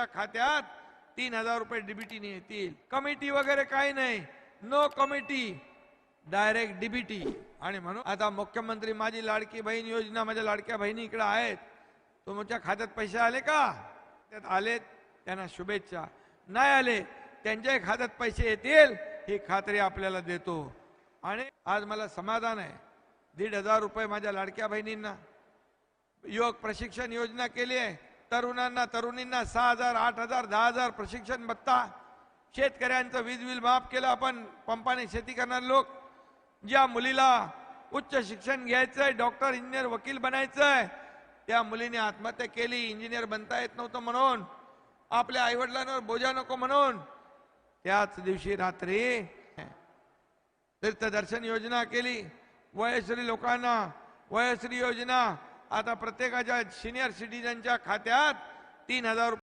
त्या खात्यात तीन हजार रुपये डीबीटीने येतील कमिटी वगैरे काही नाही. नो कमिटी डायरेक्ट डीबीटी आणि म्हणून आता मुख्यमंत्री माझी लाडकी बहीण योजना माझ्या लाडक्या बहिणी इकडे आहेत. तुमच्या खात्यात पैसे आले का? त्यात आलेत. त्यांना शुभेच्छा. नाही आले त्यांच्याही खात्यात पैसे येतील. ही खात्री आपल्याला देतो. आणि आज मला समाधान आहे. दीड हजार रुपये माझ्या लाडक्या बहिणींना. योग प्रशिक्षण योजना केली आहे. तरुणांना तरुणींना सहा हजार आठ हजार दहा हजार प्रशिक्षण भत्ता. शेतकऱ्यांचं वीज बिल माफ केलं आपण पंपाने शेती करणारे लोक. ज्या मुलीला उच्च शिक्षण घ्यायचंय डॉक्टर इंजिनियर वकील बनायचंय त्या मुलीने आत्महत्या केली इंजिनियर बनता येत नव्हतं म्हणून आपल्या आईवडिलांवर बोजा नको म्हणून त्याच दिवशी रात्री तीर्थदर्शन योजना केली. वयश्री लोकांना वयश्री योजना आता प्रत्येकाच्या सिनियर सिटीजनच्या खात्यात तीन हजार